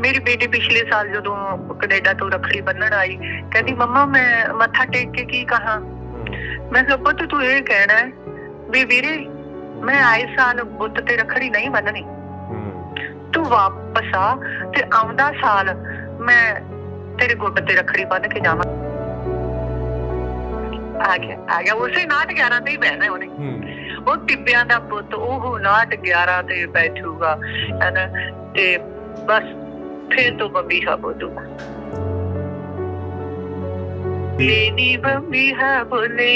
ਮੇਰੀ ਬੇਟੀ ਪਿਛਲੇ ਸਾਲ ਜਦੋਂ ਕੈਨੇਡਾ ਤੋਂ ਰੱਖੜੀ ਬੰਨਣ ਆਈ ਕਹਿੰਦੀ ਮੰਮਾ ਮੈਂ ਮੱਥਾ ਟੇਕ ਕੇ ਕੀ ਕਹਾ? ਮੈਂ ਕਿਹਾ ਪੁੱਤ ਤੂੰ ਇਹ ਕਹਿਣਾ ਹੈ ਵੀ ਵੀਰੇ ਮੈਂ ਆਏ ਸਾਲ ਬੁੱਤ ਤੇ ਰੱਖੜੀ ਨਹੀਂ ਬੰਨਣੀ ਤੂੰ ਵਾਪਸ ਆ ਤੇ ਆਉਂਦਾ ਸਾਲ ਮੈਂ ਤੇਰੇ ਗੁੱਟ ਤੇ ਰੱਖੜੀ ਬੰਨ ਕੇ ਜਾਵਾਂ। ਆ ਗਿਆ ਆ ਗਿਆ। ਉਸੇ ਨਾਟ 11 ਤੇ ਹੀ ਬਹਿਣਾ ਉਹਨੇ। ਉਹ ਟਿੱਬਿਆਂ ਦਾ ਪੁੱਤ ਉਹ ਨਾਟ 11 ਤੇ ਬੈਠੂਗਾ ਹੈਨਾ? ਤੇ ਬਸ ਫੇਰ ਤੋਂ ਬੰਬੀ ਹੈ ਬੋਲੂਗਾ लेनी बम्बी है बोले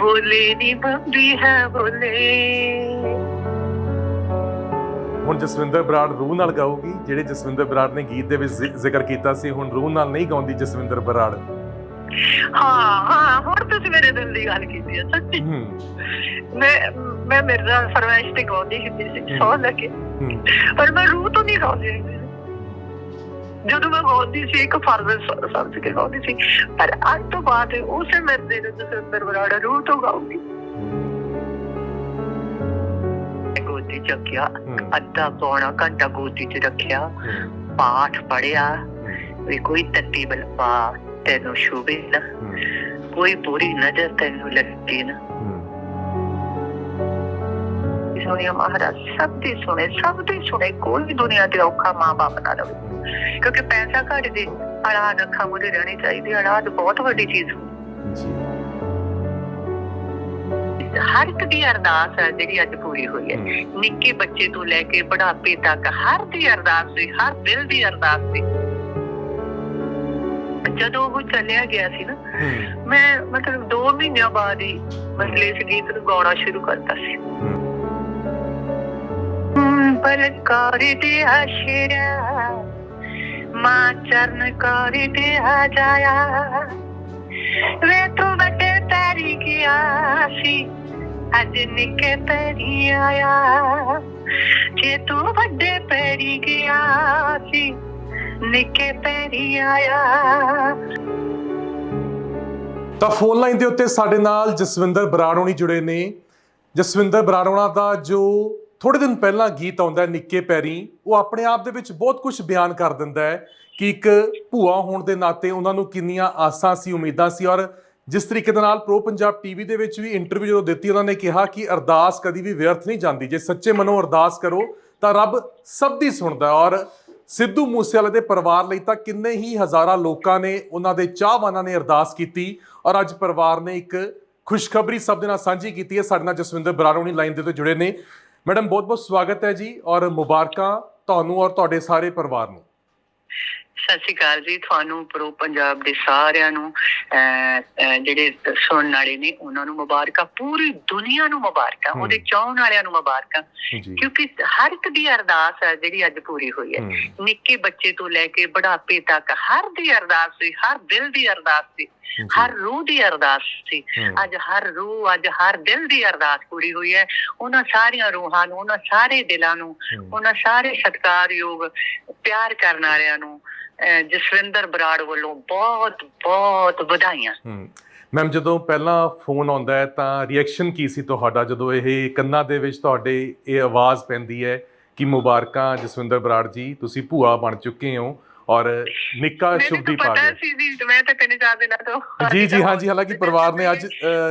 बोले नी बम्बी है बोले ਹੁਣ ਜਸਵਿੰਦਰ ਬਰਾੜ ਰੂਹ ਨਾਲ ਗਾਊਗੀ ਜਿਹੜੇ ਜਸਵਿੰਦਰ ਬਰਾੜ ਨੇ ਗੀਤ ਦੇ ਵਿੱਚ ਜ਼ਿ- ਜ਼ਿਕਰ ਕੀਤਾ ਸੀ ਹੁਣ ਰੂਹ ਨਾਲ ਨਹੀਂ ਗਾਉਂਦੀ ਜਸਵਿੰਦਰ ਬਰਾੜ ਹਾਂ ਹਾਂ ਹੁਣ ਤੁਸੀਂ ਮੇਰੇ ਦਿਲ ਦੀ ਗੱਲ ਕੀਤੀ ਹੈ ਸੱਚੀ ਹੂੰ ਮੈਂ ਮੈਂ ਮੇਰਾ ਫਰਮਾਇਸ਼ ਤੇ ਗਾਉਂਦੀ ਹੁੰਦੀ ਸੀ ਸੌ ਲੱਗੇ ਹੂੰ ਪਰ ਮੈਂ ਰੂਹ ਤੋਂ ਨਹੀਂ ਗਾਉਂਦੀ ਹੁੰਦੀ ਸੀ। ਜਦੋਂ ਮੈਂ ਗਾਉਂਦੀ ਸੀ ਇੱਕ ਫਰਜ਼ ਸਮਝ ਕੇ ਗਾਉਂਦੀ ਸੀ ਪਰ ਅੱਜ ਤੋਂ ਬਾਅਦ ਉਸੇ ਮੇਰੇ ਦਿਲ ਦੇ ਅੰਦਰ ਬਰਾੜਾ ਰੂਹ ਤੋਂ ਗਾਉਂਗੀ। ਗੋਦੀ ਚੱਕਿਆ ਅੱਧਾ ਪੌਣਾ ਘੰਟਾ ਗੋਦੀ 'ਚ ਰੱਖਿਆ ਪਾਠ ਪੜਿਆ ਵੀ ਕੋਈ ਤੱਤੀ ਬਲਪਾ ਤੈਨੂੰ ਸ਼ੁਭੇ ਨਾ ਕੋਈ ਬੁਰੀ ਨਜ਼ਰ ਤੈਨੂੰ ਲੱਗੇ ਨਾ। ਸੁਣਿਆ ਮਹਾਰਾਜ ਸਭ ਦੀ ਸੁਣੇ ਸਭ ਦੀ ਸੁਣੇ ਕੋਈ ਵੀ ਦੁਨੀਆ ਤੇ ਔਖਾ ਮਾਂ ਬਾਪ ਨਾ ਰਵੇ। ਕਿਉਂਕਿ ਪੈਸਾ ਘੱਟ ਦੇ ਔਲਾਦ ਅੱਖਾਂ ਮੁਰੇ ਰਹਿਣੀ ਚਾਹੀਦੀ। ਔਲਾਦ ਬਹੁਤ ਵੱਡੀ ਚੀਜ਼। ਹਰ ਇੱਕ ਦੀ ਅਰਦਾਸ ਹੈ ਜਿਹੜੀ ਅੱਜ ਪੂਰੀ ਹੋਈ ਹੈ। ਨਿੱਕੇ ਬੱਚੇ ਤੋਂ ਲੈ ਕੇ ਬੁਢਾਪੇ ਤੱਕ ਹਰ ਦੀ ਅਰਦਾਸ ਸੀ ਹਰ ਦਿਲ ਦੀ ਅਰਦਾਸ ਸੀ ਜਦੋਂ ਉਹ ਚੱਲਿਆ ਗਿਆ ਸੀ ਨਾ ਮੈਂ ਮਤਲਬ 2 ਮਹੀਨਿਆਂ ਬਾਅਦ ਹੀ ਮਸਲੇ ਇਸ ਗੀਤ ਨੂੰ ਗਾਉਣਾ ਸ਼ੁਰੂ ਕਰਤਾ ਸੀ। ਹੂੰ, ਬਲਕਾਰੀ ਦੇ ਆਸ਼ਿਰਾ ਮਾਂ ਚਰਨ ਵੇ ਤੂੰ ਵੱਡੇ ਪੈਰੀ ਗਿਆ ਸੀ ਅੱਜ ਨਿੱਕੇ ਪੈਰੀ ਆਇਆ। ਜੇ ਤੂੰ ਵੱਡੇ ਪੈਰੀ ਗਿਆ ਸੀ ਨਿੱਕੇ ਪੈਰੀ ਆਇਆ। ਤਾਂ ਫੋਨ ਲਾਈਨ ਦੇ ਉੱਤੇ ਸਾਡੇ ਨਾਲ ਜਸਵਿੰਦਰ ਬਰਾੜੋਣੀ ਜੁੜੇ ਨੇ। ਜਸਵਿੰਦਰ ਬਰਾੜੋਣਾ ਦਾ ਜੋ ਥੋੜੇ ਦਿਨ ਪਹਿਲਾਂ ਗੀਤ ਆਉਂਦਾ ਨਿੱਕੇ ਪੈਰੀ। ਉਹ ਆਪਣੇ ਆਪ ਦੇ ਵਿੱਚ ਬਹੁਤ ਕੁਝ ਬਿਆਨ ਕਰ ਦਿੰਦਾ ਹੈ ਕਿ ਇੱਕ ਭੂਆ ਹੋਣ ਦੇ ਨਾਤੇ ਉਹਨਾਂ ਨੂੰ ਕਿੰਨੀਆਂ ਆਸਾਂ ਸੀ, ਉਮੀਦਾਂ ਸੀ ਔਰ ਜਿਸ ਤਰੀਕੇ ਦੇ ਨਾਲ ਪ੍ਰੋ ਪੰਜਾਬ ਟੀਵੀ ਦੇ ਵਿੱਚ ਵੀ ਇੰਟਰਵਿਊ ਜਦੋਂ ਦਿੱਤੀ, ਉਹਨਾਂ ਨੇ ਕਿਹਾ ਕਿ ਅਰਦਾਸ ਕਦੀ ਵੀ ਵਿਅਰਥ ਨਹੀਂ ਜਾਂਦੀ। ਜੇ ਸੱਚੇ ਮਨੋਂ ਅਰਦਾਸ ਕਰੋ ਤਾਂ ਰੱਬ ਸਭ ਦੀ ਸੁਣਦਾ ਔਰ ਸਿੱਧੂ ਮੂਸੇਵਾਲੇ ਦੇ ਪਰਿਵਾਰ ਲਈ ਤਾਂ ਕਿੰਨੇ ਹੀ ਹਜ਼ਾਰਾਂ ਲੋਕਾਂ ਨੇ ਉਹਨਾਂ ਦੇ ਚਾਹਵਾਨਾਂ ਨੇ ਅਰਦਾਸ ਕੀਤੀ ਔਰ ਅੱਜ ਪਰਿਵਾਰ ਨੇ ਇੱਕ ਖੁਸ਼ਖਬਰੀ ਸਭ ਦੇ ਨਾਲ ਸਾਂਝੀ ਕੀਤੀ ਹੈ। ਸਾਡੇ ਨਾਲ ਜਸਵਿੰਦਰ ਬਰਾੜੋਣੀ ਲਾਈਨ ਦੇ ਉੱਤੇ ਜੁੜੇ ਨੇ। ਮੈਡਮ ਬਹੁਤ ਬਹੁਤ ਸਵਾਗਤ ਹੈ ਜੀ ਔਰ ਮੁਬਾਰਕਾਂ ਤੁਹਾਨੂੰ ਔਰ ਤੁਹਾਡੇ ਸਾਰੇ ਪਰਿਵਾਰ ਨੂੰ। ਸਤਿ ਸ਼੍ਰੀ ਅਕਾਲ ਜੀ। ਤੁਹਾਨੂੰ ਪ੍ਰੋ ਪੰਜਾਬ ਦੇ ਸਾਰਿਆਂ ਨੂੰ ਜਿਹੜੇ ਸੁਣਨ ਵਾਲੇ ਨੇ ਉਹਨਾਂ ਨੂੰ ਮੁਬਾਰਕਾਂ ਪੂਰੀ ਦੁਨੀਆ ਨੂੰ ਮੁਬਾਰਕਾਂ। ਉਹਦੇ ਚਾਹਣ ਵਾਲਿਆਂ ਨੂੰ ਮੁਬਾਰਕਾਂ। ਕਿਉਂਕਿ ਹਰ ਇੱਕ ਦੀ ਅਰਦਾਸ ਹੈ ਜਿਹੜੀ ਅੱਜ ਪੂਰੀ ਹੋਈ ਹੈ। ਨਿੱਕੇ ਬੱਚੇ ਤੋਂ ਲੈ ਕੇ ਬੁਢਾਪੇ ਤੱਕ ਹਰ ਦੀ ਅਰਦਾਸ ਸੀ ਹਰ ਦਿਲ ਦੀ ਅਰਦਾਸ ਸੀ ਹਰ ਰੂਹ ਦੀ ਅਰਦਾਸ ਸੀ। ਅੱਜ ਹਰ ਰੂਹ ਅੱਜ ਹਰ ਦਿਲ ਦੀ ਅਰਦਾਸ ਪੂਰੀ ਹੋਈ ਹੈ। ਉਹਨਾਂ ਸਾਰੀਆਂ ਰੂਹਾਂ ਨੂੰ ਉਹਨਾਂ ਸਾਰੇ ਦਿਲਾਂ ਨੂੰ ਉਹਨਾਂ ਸਾਰੇ ਸਤਿਕਾਰਯੋਗ ਪਿਆਰ ਕਰਨ ਵਾਲਿਆਂ ਨੂੰ ਜਸਵਿੰਦਰ ਬਰਾੜ ਵੱਲੋਂ ਬਹੁਤ ਬਹੁਤ ਵਧਾਈਆਂ। ਮੈਮ ਜਦੋਂ ਪਹਿਲਾਂ ਫੋਨ ਆਉਂਦਾ ਹੈ ਤਾਂ ਰਿਐਕਸ਼ਨ ਕੀ ਸੀ ਤੁਹਾਡਾ? ਜਦੋਂ ਇਹ ਕੰਨਾਂ ਦੇ ਵਿੱਚ ਤੁਹਾਡੇ ਇਹ ਆਵਾਜ਼ ਪੈਂਦੀ ਹੈ ਕਿ ਮੁਬਾਰਕਾਂ ਜਸਵਿੰਦਰ ਬਰਾੜ ਜੀ ਤੁਸੀਂ ਭੂਆ ਬਣ ਚੁੱਕੇ ਹੋ ਔਰ ਨਿੱਕਾ ਸ਼ੁਭਦੀਪ ਆ ਗਿਆ ਸੀ ਜੀ ਮੈਂ ਤਾਂ ਤਿੰਨ ਚਾਰ ਦਿਨਾਂ ਤੋਂ ਜੀ ਜੀ ਹਾਂ। ਜੀ ਹਾਲਾਂਕਿ ਪਰਿਵਾਰ ਨੇ ਅੱਜ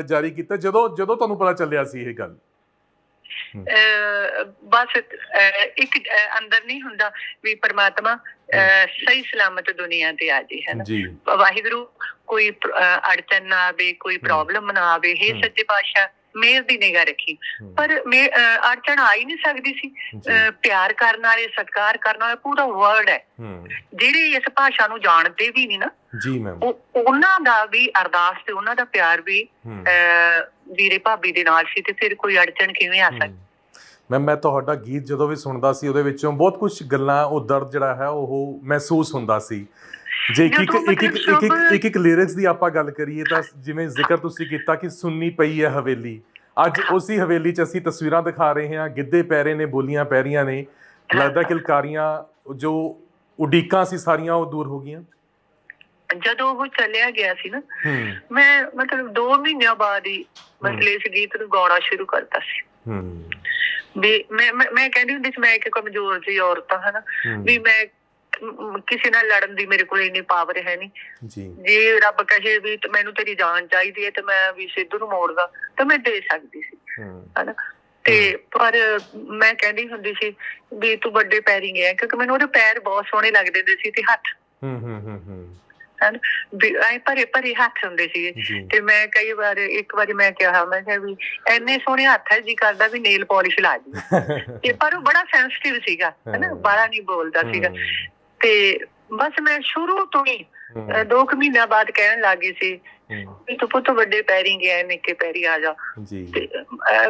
ਜਾਰੀ ਕੀਤਾ। ਜਦੋਂ ਜਦੋਂ ਤੁਹਾਨੂੰ ਪਤਾ ਚੱਲਿਆ ਸੀ ਇਹ ਗੱਲ? ਬਸ ਇੱਕ ਅੰਦਰ ਨਹੀਂ ਹੁੰਦਾ ਵੀ ਪ੍ਰਮਾਤਮਾ ਸਹੀ ਸਲਾਮਤ ਦੁਨੀਆ ਤੇ ਆ ਜੇ ਹੈ ਨਾ ਵਾਹਿਗੁਰੂ ਕੋਈ ਅੜਚਨ ਨਾ ਆਵੇ ਕੋਈ ਪ੍ਰੋਬਲਮ ਨਾ ਆਵੇ ਹੇ ਹਮ। ਸੱਚੇ ਪਾਤਸ਼ਾਹ ਮੇਰ ਦੀ ਨਿਗਾਹ ਰੱਖੀ। ਪਰ ਮੇ- ਅਹ ਅੜਚਨ ਆ ਹੀ ਨਹੀਂ ਸਕਦੀ ਸੀ। ਪਿਆਰ ਕਰਨ ਵਾਲੇ ਸਤਿਕਾਰ ਕਰਨ ਵਾਲਾ ਪੂਰਾ ਵਰਡ ਹੈ। ਜਿਹੜੇ ਇਸ ਭਾਸ਼ਾ ਨੂੰ ਜਾਣਦੇ ਵੀ ਨਹੀਂ ਨਾ ਜੀ ਮੈਮ ਉਹ ਉਹਨਾਂ ਦਾ ਵੀ ਅਰਦਾਸ ਤੇ ਉਹਨਾਂ ਦਾ ਪਿਆਰ ਵੀ ਵੀਰੇ ਭਾਬੀ ਦੇ ਨਾਲ ਸੀ ਤੇ ਫਿਰ ਕੋਈ ਅੜਚਨ ਕਿਵੇਂ ਆ ਸਕਦੀ? ਮੈਂ ਮੈਂ ਤੁਹਾਡਾ ਗੀਤ ਜਦੋਂ ਵੀ ਸੁਣਦਾ ਸੀ ਉਹਦੇ ਵਿੱਚੋਂ ਬਹੁਤ ਕੁਝ ਗੱਲਾਂ ਉਹ ਦਰਦ ਜਿਹੜਾ ਹੈ ਉਹ ਮਹਿਸੂਸ ਹੁੰਦਾ ਸੀ। ਜੇ ਇੱਕ ਇੱਕ ਇੱਕ ਇੱਕ ਮਤਲਬ ਇੱਕ ਇੱਕ ਲਿਰਿਕਸ ਦੀ ਆਪਾਂ ਗੱਲ ਕਰੀਏ ਤਾਂ ਜਿਵੇਂ ਜ਼ਿਕਰ ਤੁਸੀਂ ਕੀਤਾ ਕਿ ਸੁੰਨੀ ਪਈ ਹੈ ਹਵੇਲੀ। ਅੱਜ ਉਸੇ ਹਵੇਲੀ 'ਚ ਅਸੀਂ ਤਸਵੀਰਾਂ ਦਿਖਾ ਰਹੇ ਹਾਂ ਗਿੱਧੇ ਪੈ ਰਹੇ ਨੇ ਬੋਲੀਆਂ ਪੈ ਰਹੀਆਂ ਨੇ। ਲੱਗਦਾ ਕਿਲਕਾਰੀਆਂ ਜੋ ਉਡੀਕਾਂ ਸੀ ਸਾਰੀਆਂ ਉਹ ਦੂਰ ਹੋ ਗਈਆਂ? ਜਦੋਂ ਉਹ ਚੱਲਿਆ ਗਿਆ ਸੀ ਨਾ ਮੈਂ ਮਤਲਬ 2 ਮਹੀਨਿਆਂ ਬਾਅਦ ਹੀ ਮਸਲੇ ਇਸ ਗੀਤ ਨੂੰ ਗਾਉਣਾ ਸ਼ੁਰੂ ਕਰਤਾ ਸੀ। ਹੂੰ। ਵੀ ਮੈਂ ਮੈਂ ਕਹਿੰਦੀ ਹੁੰਦੀ ਸੀ ਮੈਂ ਇੱਕ ਕਮਜ਼ੋਰ ਜਿਹੀ ਔਰਤ ਹਾਂ ਹੂੰ, ਵੀ ਮ, ਕਿਸੇ ਨਾਲ ਲੜਨ ਦੀ ਮੇਰੇ ਕੋਲ ਇੰਨੀ ਪਾਵਰ ਹੈ ਨਹੀਂ। ਜੀ। ਜੇ ਰੱਬ ਕਹੇ ਵੀ ਤੇ ਮੈਨੂੰ ਤੇਰੀ ਜਾਨ ਚਾਹੀਦੀ ਹੈ ਤੇ ਮੈਂ ਵੀ ਸਿੱਧੂ ਨੂੰ ਮੋੜਦਾ ਤਾਂ ਮੈਂ ਦੇ ਸਕਦੀ ਸੀ। ਹਨਾ? ਤੇ ਪਰ ਮੈਂ ਕਹਿੰਦੀ ਹੁੰਦੀ ਸੀ ਵੀ ਤੂੰ ਵੱਡੇ ਪੈਰੀ ਗਿਆ ਕਿਉਂਕਿ ਮੈਨੂੰ ਉਹਦੇ ਪੈਰ ਬਹੁਤ ਸੋਹਣੇ ਲੱਗਦੇ ਹੁੰਦੇ ਸੀ ਤੇ ਹੱਥ। ਹੂੰ ਹੂੰ ਹੂੰ ਹੂੰ। ਹਨ? ਐ ਭਰੇ ਭਰੇ ਹੱਥ ਹੁੰਦੇ ਸੀ ਜੀ। ਤੇ ਮੈਂ ਕਈ ਵਾਰ ਇੱਕ ਵਾਰੀ ਮੈਂ ਕਿਹਾ ਮੈਂ ਕਿਹਾ ਵੀ ਐਨੇ ਸੋਹਣੇ ਹੱਥ ਹੈ ਜੀ ਕਰਦਾ ਵੀ ਨੇਲ ਪਾਲਿਸ਼ ਲਾ ਦੀ ਤੇ ਪਰ ਉਹ ਬੜਾ ਸੈਂਸਿਟਿਵ ਸੀਗਾ ਹਨਾ। ਬਾਹਲਾ ਨਹੀਂ ਬੋਲਦਾ ਸੀਗਾ। ਤੇ ਬਸ ਮੈਂ ਸ਼ੁਰੂ ਤੋਂ ਹੀ ਹੂੰ, ਅ, ਦੋ ਕੁ ਮਹੀਨਿਆਂ ਬਾਅਦ ਕਹਿਣ ਲੱਗੀ ਸੀ ਹੂੰ, ਵੀ ਤੂੰ ਪੁੱਤ ਵੱਡੇ ਪੈਰੀ ਗਿਆ ਨਿੱਕੇ ਪੈਰੀ ਆ ਜਾ। ਜੀ। ਤੇ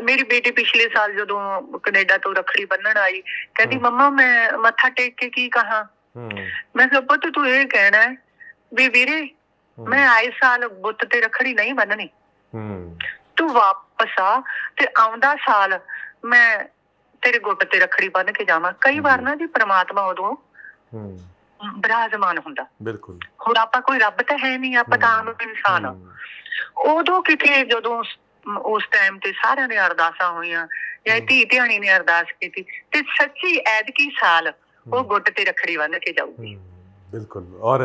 ਮੇਰੀ ਬੇਟੀ ਪਿਛਲੇ ਸਾਲ ਜਦੋਂ ਕੈਨੇਡਾ ਤੋਂ ਰੱਖੜੀ ਬੰਨਣ ਆਈ ਕਹਿੰਦੀ ਹਮ। ਮੰਮਾ ਮੈਂ ਮੱਥਾ ਟੇਕ ਕੇ ਕੀ ਕਹਾ? ਮੈਂ ਕਿਹਾ ਪੁੱਤ ਤੂੰ ਇਹ ਕਹਿਣਾ ਹੈ ਵੀ ਵੀਰੇ ਮੈਂ ਆਏ ਸਾਲ ਬੁੱਤ ਤੇ ਰੱਖੜੀ ਨਹੀਂ ਬੰਨਣੀ। ਤੂੰ ਵਾਪਸ ਆ ਤੇ ਆਉਂਦਾ ਸਾਲ ਮੈਂ ਤੇਰੇ ਗੁੱਟ ਤੇ ਰੱਖੜੀ ਬੰਨ ਕੇ ਜਾਵਾਂ। ਕਈ ਵਾਰ ਨਾ ਜੀ ਪ੍ਰਮਾਤਮਾ ਉਦੋਂ ਹੂੰ। ਬਿਰਾਜਮਾਨ ਹੁੰਦਾ। ਬਿਲਕੁਲ। ਹੁਣ ਆਪਾਂ ਕੋਈ ਰੱਬ ਤਾਂ ਹੈ ਨਹੀਂ ਆਪਾਂ ਤਾਂ ਆਮ ਇਨਸਾਨ ਆ। ਉਦੋਂ ਕਿਤੇ ਜਦੋਂ ਉਸ- ਟਾਈਮ ਤੇ ਸਾਰਿਆਂ ਨੇ ਅਰਦਾਸਾਂ ਹੋਈਆਂ ਜਾਂ। ਧੀ ਧਿਆਣੀ ਨੇ ਅਰਦਾਸ ਕੀਤੀ ਤੇ ਸੱਚੀ ਐਤਕੀ ਸਾਲ ਉਹ ਗੁੱਟ ਤੇ ਰੱਖੜੀ ਬੰਨ ਕੇ ਜਾਊਗੀ। ਬਿਲਕੁਲ। ਔਰ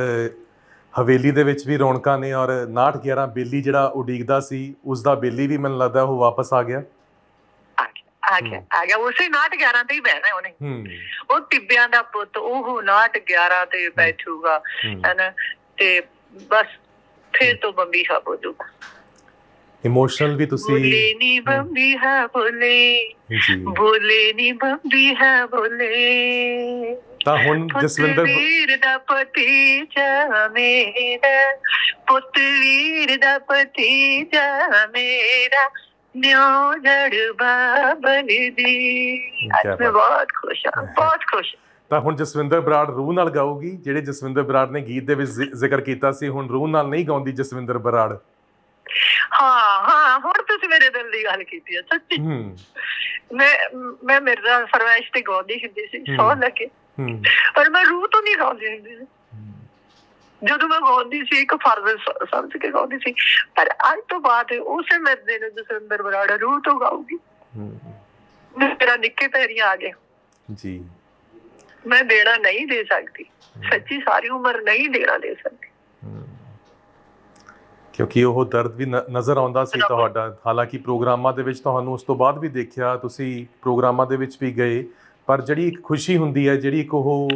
ਹਵੇਲੀ ਦੇ ਵਿੱਚ ਵੀ ਰੌਣਕਾਂ ਨੇ ਔਰ 69 11 ਬੇਲੀ ਜਿਹੜਾ ਉਡੀਕਦਾ ਸੀ ਉਸ ਦਾ ਬੇਲੀ ਵੀ ਮੈਨੂੰ ਲੱਗਦਾ ਉਹ ਵਾਪਸ ਆ ਗਿਆ। ਆ ਗਿਆ ਆ ਗਿਆ। ਉਸੇ 9 11 ਤੇ ਹੀ ਬਹਿਣਾ ਉਹਨੇ। ਉਹ ਟਿੱਬਿਆਂ ਦਾ ਪੁੱਤ ਉਹ 9 11 ਤੇ ਬੈਠੂਗਾ ਹੈਨਾ। ਤੇ ਬਸ ਫਿਰ ਤੋਂ ਬੰਬੀ ਹਾ ਬੋਲੂ ਇਮੋਸ਼ਨਲ ਵੀ ਤੁਸੀਂ ਬੋਲੇ ਨੀ ਬੰਬੀ ਹੈ ਬੋਲੇ ਬੋਲੇ ਨੀ ਬੰਬੀ ਹੈ ਬੋਲੇ ਤਾਂ ਹੁਣ ਜਸਵਿੰਦਰ ਵੀਰ ਦਾ ਪਤੀ ਜਾ ਮੇਰਾ। ਪੁੱਤ ਵੀਰ ਦਾ ਪਤੀ ਜਾ ਮੇਰਾ। ਨਿਉ ਜੜ ਬਾਬਲ ਦੀ ਅੱਜ ਕਿਆ ਮੈਂ ਬਾਤ। ਬਹੁਤ ਖੁਸ਼ ਹਾਂ ਬਹੁਤ ਖੁਸ਼ ਤਾਂ ਹੁਣ ਜਸਵਿੰਦਰ ਬਰਾੜ ਰੂਹ ਨਾਲ ਗਾਊਗੀ ਜਿਹੜੇ ਜਸਵਿੰਦਰ ਬਰਾੜ ਨੇ ਗੀਤ ਦੇ ਵਿੱਚ ਜ਼ਿਕਰ ਕੀਤਾ ਸੀ ਹੁਣ ਰੂਹ ਨਾਲ ਨਹੀਂ ਗਾਉਂਦੀ ਜਸਵਿੰਦਰ ਬਰਾੜ। ਹਾਂ ਹਾਂ ਹੁਣ ਤੁਸੀਂ ਮੇਰੇ ਦਿਲ ਦੀ ਗੱਲ ਕੀਤੀ ਹੈ ਸੱਚੀ। ਮੈਂ ਮੈਂ ਮਿਰਜ਼ਾ ਫਰਮਾਇਸ਼ ਤੇ ਗਾਉਂਦੀ ਹੁੰਦੀ ਸੀ। ਸੌ ਲੱਗੇ। ਪਰ ਮੈਂ ਰੂਹ ਤੋਂ ਨਹੀਂ ਗਾਉਂਦੀ ਹੁੰਦੀ ਸੀ। ਜਦੋਂ ਮੈਂ ਗਾਉਂਦੀ ਸੀ ਇੱਕ ਫਰਜ਼ ਸ- ਸਮਝ ਕੇ ਗਾਉਂਦੀ ਸੀ ਪਰ ਅੱਜ ਤੋਂ ਬਾਅਦ ਉਸੇ ਮਿਰਜ਼ੇ ਨੂੰ ਜਸਵਿੰਦਰ ਬਰਾੜ ਰੂਹ ਤੋਂ ਗਾਊਗੀ। ਹੂੰ, ਮੇਰਾ ਨਿੱਕੇ ਪੈਰੀ ਆ ਗਿਆ। ਜੀ। ਮੈਂ ਦੇਣਾ ਨਹੀਂ ਦੇ ਸਕਦੀ। ਸੱਚੀ ਸਾਰੀ ਉਮਰ ਨਹੀਂ ਦੇਣਾ ਦੇ ਸਕਦੀ। ਹਮ। ਕਿਉਂਕਿ ਉਹ ਦਰਦ ਵੀ ਨ- ਨਜ਼ਰ ਆਉਂਦਾ ਸੀ। ਤੁਹਾਡਾ। ਹਾਲਾਂਕਿ ਪ੍ਰੋਗਰਾਮਾਂ ਦੇ ਵਿੱਚ ਤੁਹਾਨੂੰ ਉਸ ਤੋਂ ਬਾਅਦ ਵੀ ਦੇਖਿਆ ਤੁਸੀਂ ਪ੍ਰੋਗਰਾਮਾਂ ਦੇ ਵਿੱਚ ਵੀ ਗਏ। ਪਰ ਜਿਹੜੀ ਇੱਕ ਖੁਸ਼ੀ ਹੁੰਦੀ ਹੈ ਜਿਹੜੀ ਇੱਕ ਉਹ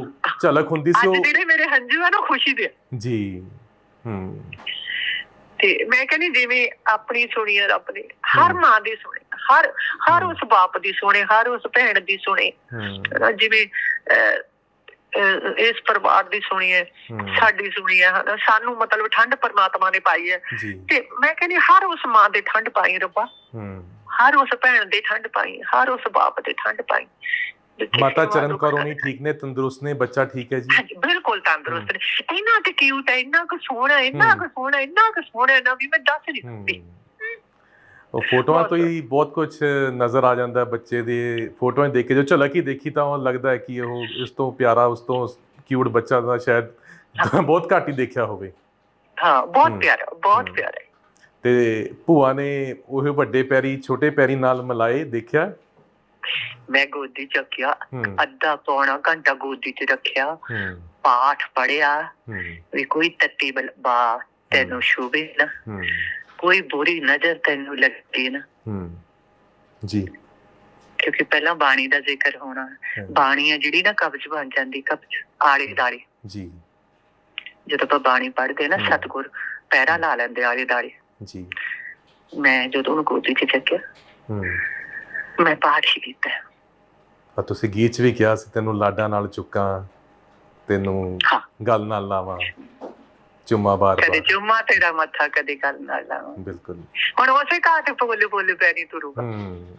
ਝਲਕ ਹੁੰਦੀ ਸੀ ਅੱਜ ਉਹ ਜਿਹੜੇ ਮੇਰੇ ਹੰਝੂ ਆ ਨਾ ਖੁਸ਼ੀ ਦੇ ਜੀ ਹੂੰ। ਤੇ ਮੈਂ ਕਹਿੰਦੀ ਜਿਵੇਂ ਆਪਣੀ ਸੁਣੀ ਹੈ ਰੱਬ ਨੇ ਹਰ। ਮਾਂ ਦੀ ਸੁਣੇ ਹਰ ਹਰ। ਉਸ ਬਾਪ ਦੀ ਸੁਣੇ ਹਰ ਉਸ ਭੈਣ ਦੀ ਸੁਣੇ। ਜਿਵੇਂ ਇਸ ਪਰਿਵਾਰ ਦੀ ਸੁਣੀ ਹੈ ਸਾਡੀ ਸੁਣੀ ਹੈ ਸਾਨੂੰ ਮਤਲਬ ਠੰਡ ਪਰਮਾਤਮਾ ਨੇ ਪਾਈ ਹੈ। ਤੇ ਮੈਂ ਕਹਿੰਦੀ ਹਰ ਉਸ ਮਾਂ ਦੇ ਠੰਡ ਪਾਈ ਰੱਬਾ। ਹੂੰ। ਹਰ ਉਸ ਭੈਣ ਦੇ ਠੰਡ ਪਾਈ ਹਰ ਉਸ ਬਾਪ ਦੇ ਠੰਡ ਪਾਈ। ਮਾਤਾ ਚਰਨ ਕੌਰ ਹੋਣੀ ਠੀਕ ਨੇ ਤੰਦਰੁਸਤ ਨੇ ਬੱਚਾ ਠੀਕ ਹੈ ਜੀ ਹਾਂਜੀ ਬਿਲਕੁਲ ਤੰਦਰੁਸਤ ਨੇ ਇੰਨਾ ਕਿ ਕਿਊਟ ਹੈ ਇੰਨਾ ਕੁ ਸੋਹਣਾ ਇੰਨਾ। ਕੁ ਸੋਹਣਾ ਇੰਨਾ ਕੁ ਸੋਹਣਾ ਨਾ ਵੀ ਮੈਂ ਦੱਸ ਨਹੀਂ ਸਕਦੀ ਉਹ ਫੋਟੋਆਂ। ਤੋਂ ਹੀ ਬਹੁਤ ਕੁਝ ਨਜ਼ਰ ਆ ਜਾਂਦਾ ਬੱਚੇ ਦੇ ਫੋਟੋਆਂ ਦੇਖ ਕੇ ਜੋ ਝਲਕ ਹੀ ਦੇਖੀ ਤਾਂ ਉਹ ਲੱਗਦਾ ਹੈ ਕਿ ਉਹ ਇਸ ਤੋਂ ਪਿਆਰਾ ਉਸ ਤੋਂ ਕਿਊਟ ਬੱਚਾ ਦਾ ਸ਼ਾਇਦ ਬਹੁਤ ਘੱਟ ਹੀ ਦੇਖਿਆ ਹੋਵੇ ਹਾਂ ਬਹੁਤ। ਪਿਆਰਾ ਬਹੁਤ। ਪਿਆਰਾ। ਤੇ ਭੂਆ ਨੇ ਉਹ ਵੱਡੇ ਪੈਰੀ ਛੋਟੇ ਪੈਰੀ ਨਾਲ ਮਿਲਾਏ ਦੇਖਿਆ ਮੈਂ ਗੋਦੀ ਚੱਕਿਆ ਹੂੰ। ਅੱਧਾ ਪੌਣਾ ਘੰਟਾ ਗੋਦੀ 'ਚ ਰੱਖਿਆ ਹੂੰ। ਪਾਠ ਪੜਿਆ ਹੂੰ। ਵੀ ਕੋਈ ਤੱਤੀ ਬਾ ਤੈਨੂੰ ਸ਼ੁਭੇ ਨਾ। ਹੂੰ। ਕੋਈ ਬੁਰੀ ਨਜ਼ਰ ਤੈਨੂੰ ਲੱਗੇ ਨਾ। ਹੂੰ। ਜੀ। ਕਿਉਂਕਿ ਪਹਿਲਾਂ ਬਾਣੀ ਦਾ ਜ਼ਿਕਰ ਹੋਣਾ। ਹਾਂ, ਬਾਣੀ ਆ ਜਿਹੜੀ ਨਾ ਕਬਜ਼ ਬਣ ਜਾਂਦੀ ਕਬਜ਼ ਆਲੇ ਦਾਲੇ ਜੀ। ਜਦੋਂ ਆਪਾਂ ਬਾਣੀ ਪੜ੍ਹਦੇ ਨਾ ਹਮ। ਸਤਿਗੁਰ ਪੈਰਾ ਲਾ ਲੈਂਦੇ ਆਲੇ ਦਾਲੇ ਜੀ। ਮੈਂ ਜਦੋਂ ਉਹਨੂੰ ਗੋਦੀ 'ਚ ਚੱਕਿਆ ਹੂੰ। ਮੈਂ ਪਾਠ ਹੀ ਕੀਤਾ ਪਰ ਤੁਸੀਂ ਗੀਤ 'ਚ ਵੀ ਕਿਹਾ ਸੀ ਤੈਨੂੰ ਲਾਡਾਂ ਨਾਲ ਚੁੱਕਾਂ ਤੈਨੂੰ ਹਾਂ। ਗੱਲ ਨਾਲ ਲਾਵਾਂ ਚੁੰਮਾ ਬਾਰ ਕਦੇ ਬਾਰ। ਚੁੰਮਾ ਤੇਰਾ ਮੱਥਾ ਕਦੇ ਗੱਲ ਨਾ ਲਾਵਾਂ। ਬਿਲਕੁਲ। ਹੁਣ ਉਸੇ ਘਾਹ ਤੇ ਬੋਲੇ ਬੋਲੇ ਪੈਰੀ ਤੁਰੂਗਾ ਹੂੰ।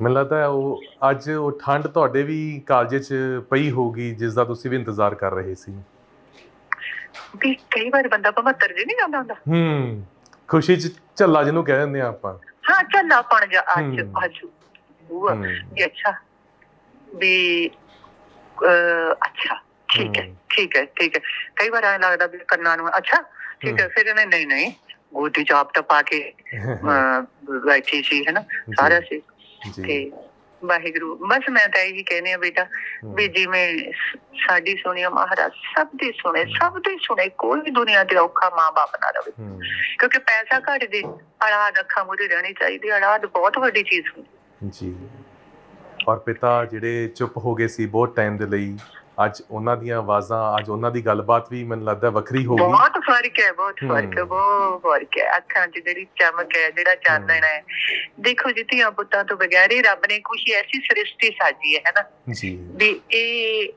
ਮੈਨੂੰ ਲੱਗਦਾ ਹੈ ਉਹ ਅੱਜ ਉਹ ਠੰਡ ਤੁਹਾਡੇ ਵੀ ਕਾਲਜੇ 'ਚ ਪਈ ਹੋਊਗੀ ਜਿਸ ਦਾ ਤੁਸੀਂ ਵੀ ਇੰਤਜ਼ਾਰ ਕਰ ਰਹੇ ਸੀ। ਵੀ ਕਈ ਵਾਰ ਬੰਦਾ 75 ਜੀ ਨਹੀਂ ਜਾਂਦਾ ਹੁੰਦਾ। ਹੂੰ। ਖੁਸ਼ੀ 'ਚ ਝੱਲਾ ਜਿਹਨੂੰ ਕਹਿ ਦਿੰਦੇ ਆ ਆਪਾਂ। ਹਾਂ ਚੱਲ ਆਪਣ ਜਾ ਅੱਜ ਹਮ। ਅੱਜ। ਉਹ ਹੂੰ। ਵੀ ਅੱਛਾ। ਵੀ ਅਹ, ਅੱਛਾ। ਠੀਕ ਹੈ ਹਮ। ਠੀਕ ਹੈ ਠੀਕ ਹੈ। ਕਈ ਵਾਰ ਐਂ ਲੱਗਦਾ ਵੀ ਕੰਨਾਂ ਨੂੰ ਅੱਛਾ ਠੀਕ ਹੈ ਫਿਰ ਇਹਨੇ ਨਹੀਂ ਨਹੀਂ ਗੋਦੀ ਚਾਪ ਤਾਂ ਪਾ ਕੇ ਅਹ, ਬੈਠੀ ਸੀ ਹੈ ਨਾ? ਸਾਰਾ ਸੀ। ਤੇ ਵਾਹਿਗੁਰੂ ਬਸ ਮੈਂ ਤਾਂ ਇਹੀ ਕਹਿੰਦੀ ਆ ਬੇਟਾ ਵੀ ਜਿਵੇਂ ਸਾਡੀ ਸੁਣਿਆ ਮਹਾਰਾਜ ਸਭ ਦੀ ਸੁਣੇ ਸਭ ਦੀ ਸੁਣੇ ਕੋਈ ਵੀ ਦੁਨੀਆ ਤੇ ਔਖਾ ਮਾਂ-ਬਾਪ ਨਾ ਰਵੇ। ਕਿਉਂਕਿ ਪੈਸਾ ਘੱਟ ਦੇ ਔਲਾਦ ਅੱਖਾਂ ਮੂਹਰੇ ਰਹਿਣੀ ਚਾਹੀਦੀ ਔਲਾਦ ਬਹੁਤ ਵੱਡੀ ਚੀਜ਼ ਹੁੰਦੀ। ਜੀ। ਔਰ ਪਿਤਾ ਜਿਹੜੇ ਚੁੱਪ ਹੋ ਗਏ ਸੀ ਬਹੁਤ ਟਾਈਮ ਦੇ ਲਈ ਅੱਜ ਉਹਨਾਂ ਦੀਆਂ ਆਵਾਜ਼ਾਂ ਅੱਜ ਉਹਨਾਂ ਦੀ ਗੱਲਬਾਤ ਵੀ ਮੈਨੂੰ ਲੱਗਦਾ ਵੱਖਰੀ ਹੋ ਗਈ। ਬਹੁਤ ਫ਼ਰਕ ਹੈ ਬਹੁਤ ਫ਼ਰਕ ਹੈ। ਬਹੁਤ ਫ਼ਰਕ ਹੈ। ਅੱਖਾਂ 'ਚ ਜਿਹੜੀ ਚਮਕ ਹੈ ਜਿਹੜਾ ਚਾਨਣ ਹੈ। ਦੇਖੋ ਜੀ ਧੀਆਂ ਪੁੱਤਾਂ ਤੋਂ ਬਗੈਰ ਹੀ ਰੱਬ ਨੇ ਕੁਛ ਐਸੀ ਸ੍ਰਿਸ਼ਟੀ ਸਾਜੀ ਹੈ ਹੈਨਾ ਜੀ। ਵੀ ਇਹ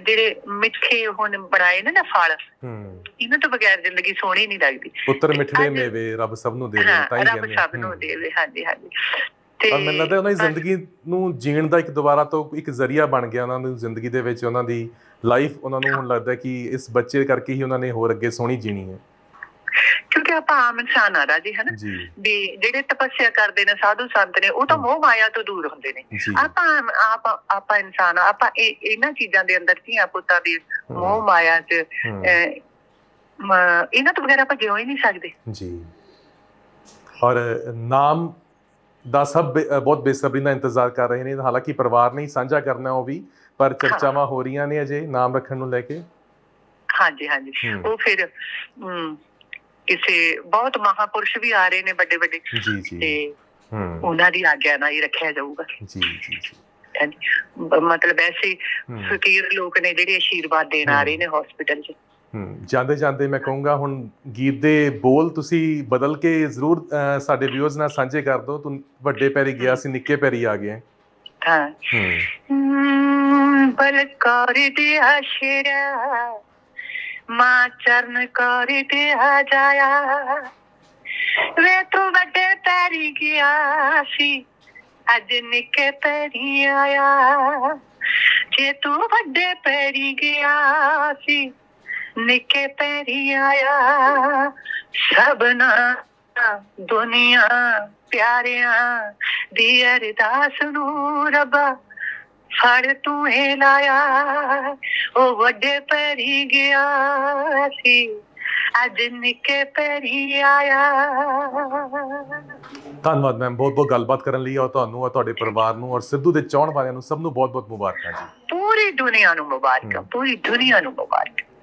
ਜਿਹੜੇ ਮਿੱਠੇ ਹੁਣ ਬਣਾਏ ਨੇ ਨਾ ਫਲ ਹੂੰ। ਇਹਨਾਂ ਤੋਂ ਬਗੈਰ ਜ਼ਿੰਦਗੀ ਸੋਹਣੀ ਨਹੀਂ ਲੱਗਦੀ। ਪੁੱਤਰ ਮਿੱਠੜੇ ਮੇਵੇ ਰੱਬ ਸਭ ਨੂੰ ਦੇਵੇ ਹਾਂ ਤਾਂ ਹੀ ਰੱਬ ਕਹਿੰਦੇ ਸਭ ਨੂੰ। ਦੇਵੇ ਹਾਂਜੀ ਹਾਂਜੀ। ਔਰ ਮੈਨੂੰ ਲੱਗਦਾ ਉਹਨਾਂ ਦੀ ਜ਼ਿੰਦਗੀ ਨੂੰ ਜੀਣ ਦਾ ਇੱਕ ਦੁਬਾਰਾ ਤੋਂ ਇੱਕ ਜ਼ਰੀਆ ਬਣ ਗਿਆ ਉਹਨਾਂ ਦੀ ਜ਼ਿੰਦਗੀ ਦੇ ਵਿੱਚ ਉਹਨਾਂ ਦੀ ਲਾਈਫ ਉਹਨਾਂ ਨੂੰ ਹੁਣ ਲੱਗਦਾ ਕਿ ਇਸ ਬੱਚੇ ਕਰਕੇ ਹੀ ਉਹਨਾਂ ਨੇ ਹੋਰ ਅੱਗੇ ਸੋਹਣੀ ਜੀਣੀ ਹੈ। ਕਿਉਂਕਿ ਆਪਾਂ ਆਮ ਇਨਸਾਨ ਆ ਰਾਜੀ ਹਨਾ? ਵੀ ਜਿਹੜੇ ਤਪੱਸਿਆ ਕਰਦੇ ਨੇ ਸਾਧੂ ਸੰਤ ਨੇ ਉਹ ਤਾਂ। ਮੋਹ ਮਾਇਆ ਤੋਂ ਦੂਰ ਹੁੰਦੇ ਨੇ। ਆਪਾਂ ਆਪ ਆਪਾਂ ਇਨਸਾਨ ਆ, ਆਪਾਂ ਇਹ ਇਹਨਾਂ ਚੀਜ਼ਾਂ ਦੇ ਅੰਦਰ ਧੀਆਂ ਪੁੱਤਾਂ ਦੀ ਮੋਹ ਮਾਇਆ ਚ ਇਹਨਾਂ ਤੋਂ ਬਗੈਰ ਆਪਾਂ ਜਿਉ ਹੀ ਨਹੀਂ ਸਕਦੇ। ਜੀ। ਔਰ ਨਾਮ ਦਾ ਸਭ ਬਹੁਤ ਬੇਸਬਰੀ ਨਾਲ ਇੰਤਜ਼ਾਰ ਕਰ ਰਹੇ ਨੇ। ਹਾਲਾਂਕਿ ਪਰਿਵਾਰ ਨੇ ਹੀ ਸਾਂਝਾ ਕਰਨਾ ਉਹ ਵੀ ਪਰ ਚਰਚਾਵਾਂ ਹੋ ਰਹੀਆਂ ਨੇ ਅਜੇ ਨਾਮ ਰੱਖਣ ਨੂੰ ਲੈ ਕੇ। ਹਾਂਜੀ ਹਾਂਜੀ। ਉਹ ਫਿਰ ਕਿਸੇ ਬਹੁਤ ਮਹਾਪੁਰਸ਼ ਵੀ ਆ ਰਹੇ ਨੇ ਵੱਡੇ ਵੱਡੇ ਜੀ ਜੀ। ਤੇ ਹੂੰ। ਉਹਨਾਂ ਦੀ ਆਗਿਆ ਨਾਲ ਹੀ ਰੱਖਿਆ ਜਾਊਗਾ। ਜੀ ਜੀ ਜੀ। ਮਤਲਬ ਐਸੇ ਫਕੀਰ ਲੋਕ ਨੇ ਜਿਹੜੇ ਆਸ਼ੀਰਵਾਦ ਦੇਣ ਆ ਰਹੇ ਨੇ ਹਸਪੀਟਲ 'ਚ। ਜਾਂਦੇ ਜਾਂਦੇ ਮੈਂ ਕਹੂੰਗਾ ਹੁਣ ਗੀਤ ਦੇ ਬੋਲ ਤੁਸੀਂ ਬਦਲ ਕੇ ਜ਼ਰੂਰ ਸਾਡੇ ਵਿਊਅਰਸ ਨਾਲ ਸਾਂਝੇ ਕਰ ਦਿਓ। ਤੂੰ ਵੱਡੇ ਪੈਰੀ ਗਿਆ ਸੀ ਨਿੱਕੇ ਪੈਰੀ ਆ ਗਏ। ਹਾਂ। ਬਲਕਾਰ ਦੇ ਆਸ਼ਰਾ ਮਾਂ ਚਰਨ ਕਰ ਦੇ ਆ ਜਾਇਆ ਵੇ ਤੂੰ ਵੱਡੇ ਪੈਰੀ ਗਿਆ ਸੀ ਅੱਜ ਨਿੱਕੇ ਪੈਰੀ ਆਇਆ। ਜੇ ਤੂੰ ਵੱਡੇ ਪੈਰੀ ਗਿਆ ਸੀ ਨਿੱਕੇ ਪੈਰੀ ਆਇਆ ਸਭਨਾ ਦੁਨੀਆ ਪਿਆਰਿਆਂ ਦੀ ਅਰਦਾਸ ਨੂੰ ਰੱਬਾ ਫੜ ਤੂੰ ਇਹ ਲਾਇਆ। ਉਹ ਵੱਡੇ ਪੈਰੀ ਗਿਆ ਸੀ ਅੱਜ ਨਿੱਕੇ ਪੈਰੀ ਆਇਆ। ਧੰਨਵਾਦ ਮੈਮ ਬਹੁਤ ਬਹੁਤ ਗੱਲਬਾਤ ਕਰਨ ਲਈ ਔਰ ਤੁਹਾਨੂੰ ਔਰ ਤੁਹਾਡੇ ਪਰਿਵਾਰ ਨੂੰ ਔਰ ਸਿੱਧੂ ਦੇ ਚਾਹਣ ਵਾਲਿਆਂ ਨੂੰ ਸਭ ਨੂੰ ਬਹੁਤ ਬਹੁਤ ਮੁਬਾਰਕਾਂ ਜੀ। ਪੂਰੀ ਦੁਨੀਆ ਨੂੰ ਮੁਬਾਰਕਾਂ। ਪੂਰੀ ਦੁਨੀਆ ਨੂੰ ਮੁਬਾਰਕਾਂ।